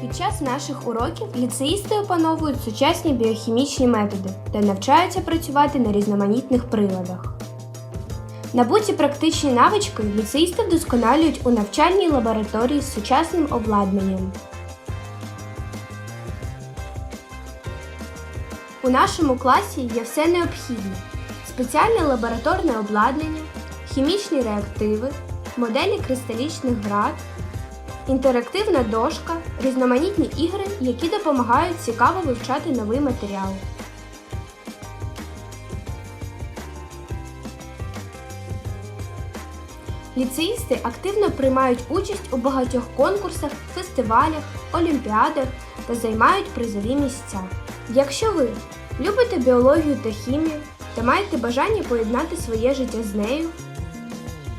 Під час наших уроків ліцеїсти опановують сучасні біохімічні методи та навчаються працювати на різноманітних приладах. Набуті практичні навички ліцеїсти вдосконалюють у навчальній лабораторії з сучасним обладнанням. У нашому класі є все необхідне: спеціальне лабораторне обладнання, хімічні реактиви, моделі кристалічних град, інтерактивна дошка, різноманітні ігри, які допомагають цікаво вивчати новий матеріал. Ліцеїсти активно приймають участь у багатьох конкурсах, фестивалях, олімпіадах та займають призові місця. Якщо ви любите біологію та хімію та маєте бажання поєднати своє життя з нею,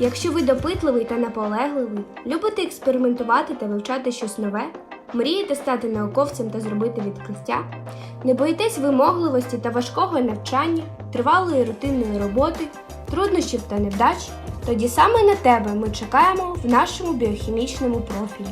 якщо ви допитливий та наполегливий, любите експериментувати та вивчати щось нове, мрієте стати науковцем та зробити відкриття, не боїтесь вимогливості та важкого навчання, тривалої рутинної роботи, труднощів та невдач, тоді саме на тебе ми чекаємо в нашому біохімічному профілі.